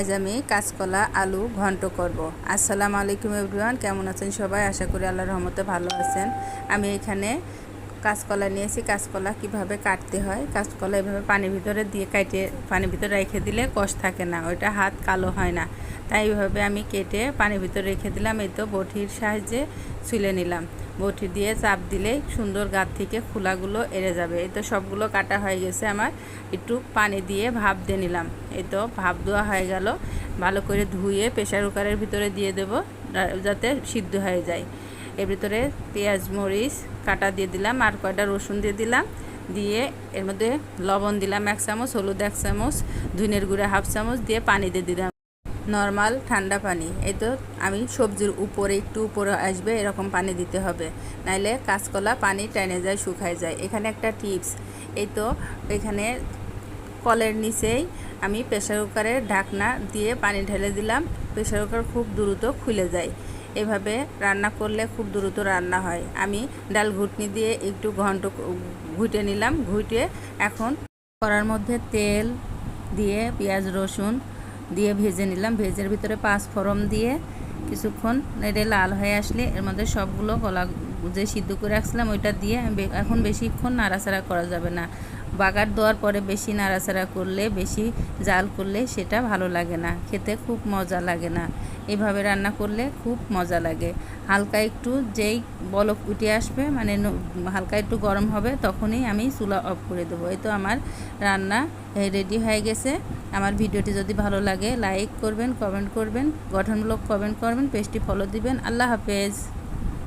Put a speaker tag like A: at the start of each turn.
A: আজ আমি কাঁচকলা, আলু ঘন্ট করব। আসসালামু আলাইকুম এভরিওয়ান, কেমন আছেন সবাই? আশা করি আল্লাহর রহমতে ভালো আছেন। আমি এখানে কাঁচকলা নিয়েছি কাঁচকলা কীভাবে কাটতে হয়, কাঁচকলা এভাবে পানির ভিতরে দিয়ে কাটে, পানির ভিতরে রেখে দিলে কষ থাকে না, ওইটা হাত কালো হয় না। তাই এইভাবে আমি কেটে পানির ভিতরে রেখে দিলাম, এই তো বটির সাহায্যে ছুলে নিলাম। বটি দিয়ে চাপ দিলেই সুন্দর গাত থেকে খোলাগুলো এড়ে যাবে। এই তো সবগুলো কাটা হয়ে গেছে আমার, একটু পানি দিয়ে ভাপ দিয়ে নিলাম। এই তো ভাপ দেওয়া হয়ে গেল, ভালো করে ধুয়ে প্রেশার কুকারের ভিতরে দিয়ে দেব যাতে সিদ্ধ হয়ে যায়। এর ভিতরে পেঁয়াজ, মরিচ, কাটা দিয়ে দিলাম আর কয়টা রসুন দিয়ে দিলাম। দিয়ে এর মধ্যে লবণ দিলাম এক চামচ, হলুদ এক চামচ, ধুনের গুঁড়া হাফ চামচ দিয়ে পানি দিয়ে দিলাম। নর্মাল ঠান্ডা পানি, এই তো আমি সবজির উপরে একটু উপরে আসবে এরকম পানি দিতে হবে। নাইলে কাঁচকলা পানি টেনে যায়, শুকায় যায়। এখানে একটা টিপস, এই তো এখানে কলের নিচেই আমি প্রেশার কুকারের ঢাকনা দিয়ে পানি ঢেলে দিলাম। প্রেশার কুকার খুব দ্রুত খুলে যায়। এভাবে রান্না করলে খুব দ্রুত রান্না হয়। আমি ডাল ঘুটনি দিয়ে একটু ঘন্ট ঘুটে নিলাম। ঘুটে এখন কড়ার মধ্যে তেল দিয়ে পেঁয়াজ, রসুন দিয়ে ভেজে নিলাম। ভেজের ভিতরে পাঁচ ফোড়ন দিয়ে কিছুক্ষণ নেড়ে লাল হয়ে আসলে এর মধ্যে সবগুলো গলা যে সিদ্ধ করে রাখছিলাম, ওইটা দিয়ে এখন বেশিক্ষণ নাড়াচাড়া করা যাবে না। বাগার দেওয়ার পরে বেশি নাড়াচাড়া করলে, বেশি জাল করলে সেটা ভালো লাগে না। খেতে খুব মজা লাগে না। এভাবে রান্না করলে খুব মজা লাগে। হালকা একটু যেই বলক উঠে আসবে মানে হালকা একটু গরম হবে, তখনই আমি চুলা অফ করে দেবো। এই তো আমার রান্না রেডি হয়ে গেছে। আমার ভিডিওটি যদি ভালো লাগে, লাইক করবেন, কমেন্ট করবেন, গঠনমূলক কমেন্ট করবেন, পেজটি ফলো দিবেন। আল্লাহ হাফেজ।